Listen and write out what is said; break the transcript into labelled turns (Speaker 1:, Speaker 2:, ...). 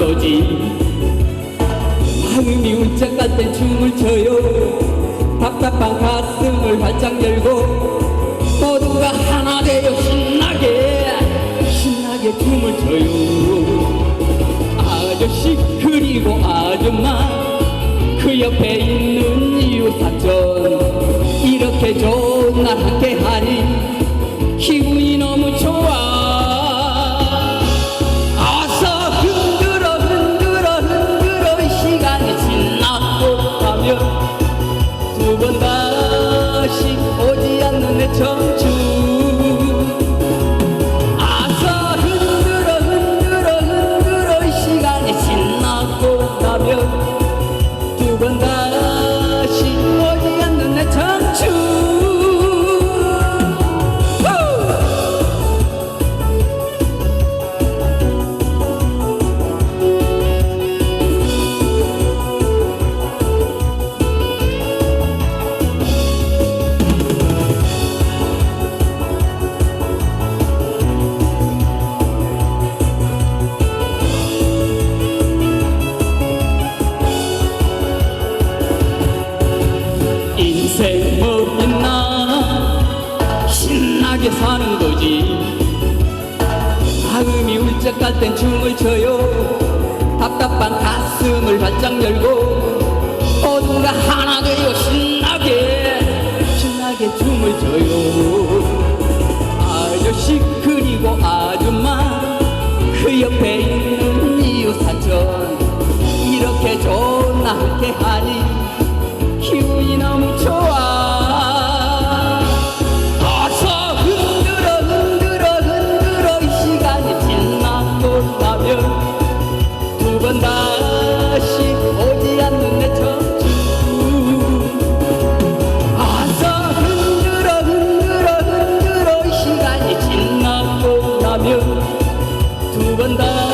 Speaker 1: 거지. 마음이 울적할 땐 춤을 춰요. 답답한 가슴을 활짝 열고 모두가 하나 되어 신나게 신나게 춤을 춰요. 아저씨 그리고 아줌마 그 옆에 있는 이웃 사촌 신나게 사는 거지. 마음이 울적할 땐 춤을 춰요. 답답한 가슴을 바짝 열고 모두가 하나 되어 신나게 신나게 춤을 춰요. 아저씨 그리고 아줌마 그 옆에 있는 이웃 사촌 이렇게 날 함께 하니 두번다